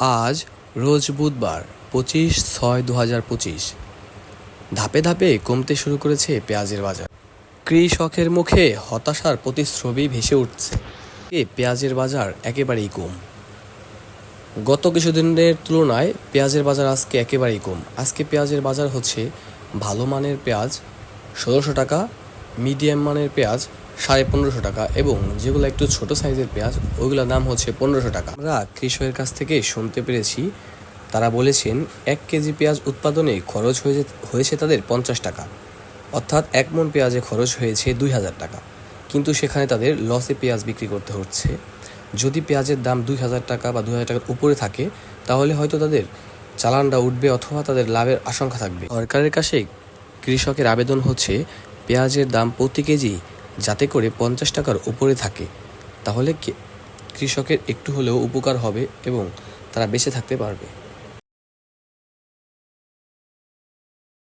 আজ রোজ বুধবার, পঁচিশ ছয় দু হাজার পঁচিশ। ধাপে ধাপে কমতে শুরু করেছে পেঁয়াজের বাজার। কৃষকের মুখে হতাশার প্রতিশ্রবী ভেসে উঠছে। এ পেঁয়াজের বাজার একেবারেই কম গত কিছুদিনের তুলনায় পেঁয়াজের বাজার আজকে একেবারেই কম আজকে পেঁয়াজের বাজার হচ্ছে ভালো মানের পেঁয়াজ ষোলোশো টাকা মিডিয়াম মানের পেঁয়াজ সাড়ে পনেরোশো টাকা এবং যেগুলো একটু ছোট সাইজের পেঁয়াজ ওইগুলোর দাম হচ্ছে পনেরোশো টাকা। আমরা কৃষকের কাছ থেকে শুনতে পেরেছি, তারা বলেছেন এক কেজি পেঁয়াজ উৎপাদনে খরচ হয়ে হয়েছে তাদের পঞ্চাশ টাকা। অর্থাৎ এক মন পেঁয়াজে খরচ হয়েছে দুই হাজার টাকা। কিন্তু সেখানে তাদের লসে পেঁয়াজ বিক্রি করতে হচ্ছে। যদি পেঁয়াজের দাম দুই হাজার টাকা বা দুই হাজার টাকার উপরে থাকে, তাহলে হয়তো তাদের চালানটা উঠবে অথবা তাদের লাভের আশঙ্কা থাকবে। সরকারের কাছে কৃষকের আবেদন হচ্ছে পেঁয়াজের দাম প্রতি কেজি যাতে করে পঞ্চাশ টাকার উপরে থাকে, তাহলে কৃষকের একটু হলেও উপকার হবে এবং তারা বেঁচে থাকতে পারবে।